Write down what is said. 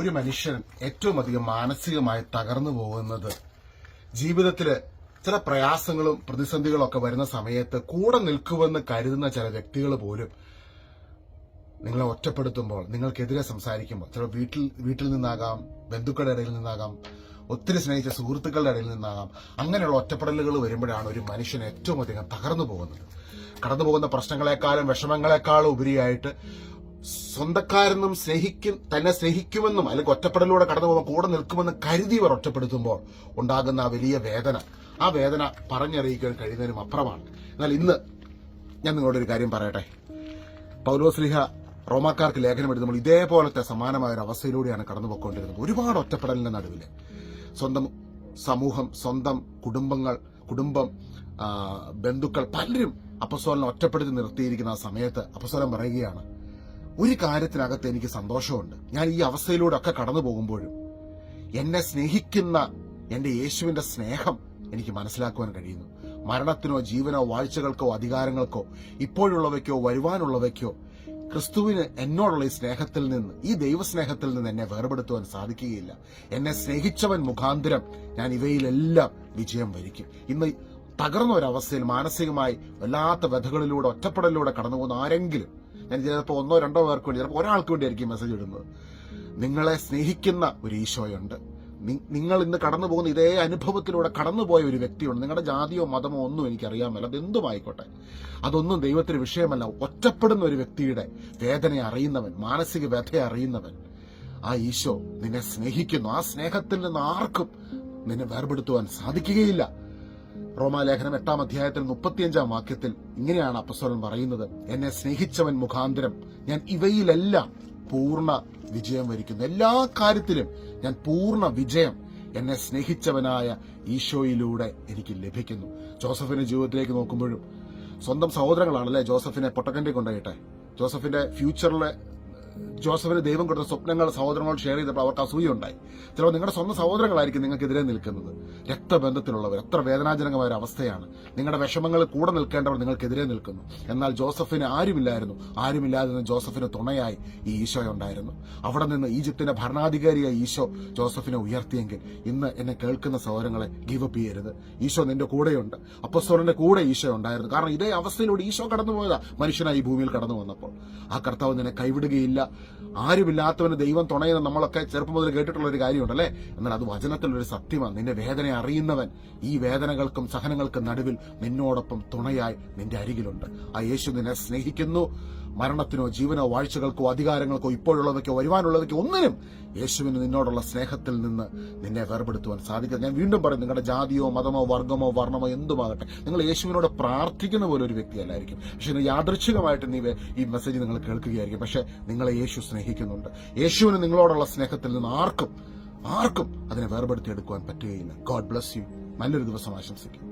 ഒരു മനുഷ്യൻ ഏറ്റവും അധികം മാനസികമായി തകർന്നു പോകുന്നത് ജീവിതത്തിൽ ചില പ്രയാസങ്ങളും പ്രതിസന്ധികളും ഒക്കെ വരുന്ന സമയത്ത് കൂടെ നിൽക്കുമെന്ന് കരുതുന്ന ചില വ്യക്തികൾ പോലും നിങ്ങളെ ഒറ്റപ്പെടുത്തുമ്പോൾ നിങ്ങൾക്കെതിരെ സംസാരിക്കുമ്പോൾ ചില വീട്ടിൽ വീട്ടിൽ നിന്നാകാം ബന്ധുക്കളുടെ ഇടയിൽ നിന്നാകാം ഒത്തിരി സ്നേഹിച്ച സുഹൃത്തുക്കളുടെ ഇടയിൽ നിന്നാകാം അങ്ങനെയുള്ള ഒറ്റപ്പെടലുകൾ വരുമ്പോഴാണ് ഒരു മനുഷ്യൻ ഏറ്റവും അധികം തകർന്നു പോകുന്നത്. കടന്നു പോകുന്ന പ്രശ്നങ്ങളെക്കാളും വിഷമങ്ങളെക്കാളും ഉപരിയായിട്ട് സ്വന്തക്കാരെന്നും സ്നേഹിക്കും തന്നെ സ്നേഹിക്കുമെന്നും അല്ലെങ്കിൽ ഒറ്റപ്പെടലിലൂടെ കടന്നു പോകുമ്പോൾ കൂടെ നിൽക്കുമെന്ന് കരുതിയവർ ഒറ്റപ്പെടുത്തുമ്പോൾ ഉണ്ടാകുന്ന ആ വലിയ വേദന. ആ വേദന പറഞ്ഞറിയിക്കാൻ കഴിയുന്നതിനും അപ്പുറമാണ്. എന്നാൽ ഇന്ന് ഞാൻ നിങ്ങളോട് ഒരു കാര്യം പറയട്ടെ. പൗലോസ്ലിഹ റോമാക്കാർക്ക് ലേഖനം എഴുതുമ്പോൾ ഇതേപോലത്തെ സമാനമായ ഒരു അവസ്ഥയിലൂടെയാണ് കടന്നുപോയിക്കൊണ്ടിരുന്നത്. ഒരുപാട് ഒറ്റപ്പെടലിന്റെ നടുവിൽ സ്വന്തം സമൂഹം സ്വന്തം കുടുംബങ്ങൾ കുടുംബം ബന്ധുക്കൾ പലരും അപ്പസ്വലിനെ ഒറ്റപ്പെടുത്തി നിർത്തിയിരിക്കുന്ന ആ സമയത്ത് അപ്പസ്വലം പറയുകയാണ് ഒരു കാര്യത്തിനകത്ത് എനിക്ക് സന്തോഷമുണ്ട്. ഞാൻ ഈ അവസ്ഥയിലൂടെ ഒക്കെ കടന്നു പോകുമ്പോഴും എന്നെ സ്നേഹിക്കുന്ന എന്റെ യേശുവിന്റെ സ്നേഹം എനിക്ക് മനസ്സിലാക്കുവാൻ കഴിയുന്നു. മരണത്തിനോ ജീവനോ വാഴ്ചകൾക്കോ അധികാരങ്ങൾക്കോ ഇപ്പോഴുള്ളവയ്ക്കോ വരുവാനുള്ളവയ്ക്കോ ക്രിസ്തുവിന് എന്നോടുള്ള ഈ സ്നേഹത്തിൽ നിന്ന് ഈ ദൈവസ്നേഹത്തിൽ നിന്ന് എന്നെ വേർപെടുത്തുവാൻ സാധിക്കുകയില്ല. എന്നെ സ്നേഹിച്ചവൻ മുഖാന്തരം ഞാൻ ഇവയിലെല്ലാം വിജയം വരിക്കും. ഇന്ന് തകർന്ന ഒരവസ്ഥയിൽ മാനസികമായി വല്ലാത്ത വ്യഥകളിലൂടെ ഒറ്റപ്പെടലിലൂടെ കടന്നു പോകുന്ന ആരെങ്കിലും ഞാൻ ചിലപ്പോൾ ഒന്നോ രണ്ടോ പേർക്ക് വേണ്ടി ചിലപ്പോൾ ഒരാൾക്ക് വേണ്ടിയായിരിക്കും മെസ്സേജ് ഇടുന്നത്. നിങ്ങളെ സ്നേഹിക്കുന്ന ഒരു ഈശോയുണ്ട്. നിങ്ങൾ ഇന്ന് കടന്നു പോകുന്ന ഇതേ അനുഭവത്തിലൂടെ കടന്നുപോയ ഒരു വ്യക്തിയുണ്ട്. നിങ്ങളുടെ ജാതിയോ മതമോ ഒന്നും എനിക്കറിയാമല്ല. അതെന്തും ആയിക്കോട്ടെ അതൊന്നും ദൈവത്തിന് വിഷയമല്ല. ഒറ്റപ്പെടുന്ന ഒരു വ്യക്തിയുടെ വേദന അറിയുന്നവൻ മാനസിക വ്യഥയെ അറിയുന്നവൻ ആ ഈശോ നിന്നെ സ്നേഹിക്കുന്നു. ആ സ്നേഹത്തിൽ നിന്ന് ആർക്കും നിന്നെ വേർപെടുത്തുവാൻ സാധിക്കുകയില്ല. റോമാലേഖനം എട്ടാം അധ്യായത്തിൽ മുപ്പത്തിയഞ്ചാം വാക്യത്തിൽ ഇങ്ങനെയാണ് അപ്പസ്വലൻ പറയുന്നത്. എന്നെ സ്നേഹിച്ചവൻ മുഖാന്തരം ഞാൻ ഇവയിലെല്ലാം പൂർണ വിജയം വരിക്കുന്നു. എല്ലാ കാര്യത്തിലും ഞാൻ പൂർണ വിജയം എന്നെ സ്നേഹിച്ചവനായ ഈശോയിലൂടെ എനിക്ക് ലഭിക്കുന്നു. ജോസഫിന്റെ ജീവിതത്തിലേക്ക് നോക്കുമ്പോഴും സ്വന്തം സഹോദരങ്ങളാണല്ലേ ജോസഫിനെ പൊട്ടക്കണ്ടി കൊണ്ടുപോയിട്ടെ? ജോസഫിന്റെ ഫ്യൂച്ചറിലെ ജോസഫിന് ദൈവം കൊടുത്ത സ്വപ്നങ്ങൾ സഹോദരങ്ങളോട് ഷെയർ ചെയ്തപ്പോൾ അവർക്ക് അസൂയുണ്ടായി. ചിലപ്പോൾ നിങ്ങളുടെ സ്വന്തം സഹോദരങ്ങളായിരിക്കും നിങ്ങൾക്കെതിരെ നിൽക്കുന്നത്. രക്തബന്ധത്തിലുള്ളവർ എത്ര വേദനാജനകമായ ഒരു അവസ്ഥയാണ്. നിങ്ങളുടെ വിഷമങ്ങൾ കൂടെ നിൽക്കേണ്ടവർ നിങ്ങൾക്കെതിരെ നിൽക്കുന്നു. എന്നാൽ ജോസഫിന് ആരുമില്ലായിരുന്നു. ആരുമില്ലാതെ നിന്ന് ജോസഫിന് തുണയായി ഈ ഈശോ ഉണ്ടായിരുന്നു. അവിടെ നിന്ന് ഈജിപ്തിന്റെ ഭരണാധികാരിയായ ഈശോ ജോസഫിനെ ഉയർത്തിയെങ്കിൽ ഇന്ന് എന്നെ കേൾക്കുന്ന സഹോദരങ്ങളെ ഗീവ് അപ്പ് ചെയ്യരുത്. ഈശോ നിന്റെ കൂടെയുണ്ട്. അപ്പസ്തോലന്റെ കൂടെ ഈശോ ഉണ്ടായിരുന്നു. കാരണം ഇതേ അവസ്ഥയിലൂടെ ഈശോ കടന്നു പോയതാ മനുഷ്യനായി ഭൂമിയിൽ കടന്നു വന്നപ്പോൾ. ആ കർത്താവ് നിന്നെ കൈവിടുകയില്ല. ആരുമില്ലാത്തവന് ദൈവം തുണയെന്ന് നമ്മളൊക്കെ ചെറുപ്പം മുതൽ കേട്ടിട്ടുള്ള ഒരു കാര്യമുണ്ടല്ലേ? എന്നാൽ അത് വചനത്തിലൊരു സത്യമാണ്. നിന്റെ വേദന അറിയുന്നവൻ ഈ വേദനകൾക്കും സഹനങ്ങൾക്കും നടുവിൽ നിന്നോടൊപ്പം തുണയായി നിന്റെ അരികിലുണ്ട്. ആ യേശു നിന്നെ സ്നേഹിക്കുന്നു. മരണത്തിനോ ജീവനോ വാഴ്ചകൾക്കോ അധികാരങ്ങൾക്കോ ഇപ്പോഴുള്ളവയ്ക്കോ വരുവാനുള്ളവയ്ക്കോ ഒന്നിനും യേശുവിന് നിന്നോടുള്ള സ്നേഹത്തിൽ നിന്ന് നിന്നെ വേർപെടുത്തുവാൻ സാധിക്കില്ല ഞാൻ വീണ്ടും പറയും നിങ്ങളുടെ ജാതിയോ മതമോ വർഗമോ വർണമോ എന്തുമാകട്ടെ നിങ്ങൾ യേശുവിനോട് പ്രാർത്ഥിക്കുന്ന പോലെ ഒരു വ്യക്തിയല്ലായിരിക്കും. പക്ഷെ യാദൃച്ഛികമായിട്ട് നീ ഈ മെസ്സേജ് നിങ്ങൾ കേൾക്കുകയായിരിക്കും. പക്ഷെ നിങ്ങളെ യേശു സ്നേഹിക്കുന്നുണ്ട്. യേശുവിന് നിങ്ങളോടുള്ള സ്നേഹത്തിൽ നിന്ന് ആർക്കും ആർക്കും അതിനെ വേർപെടുത്തിയെടുക്കുവാൻ പറ്റുകയില്ല. ഗോഡ് ബ്ലസ് യു നല്ലൊരു ദിവസം ആശംസിക്കും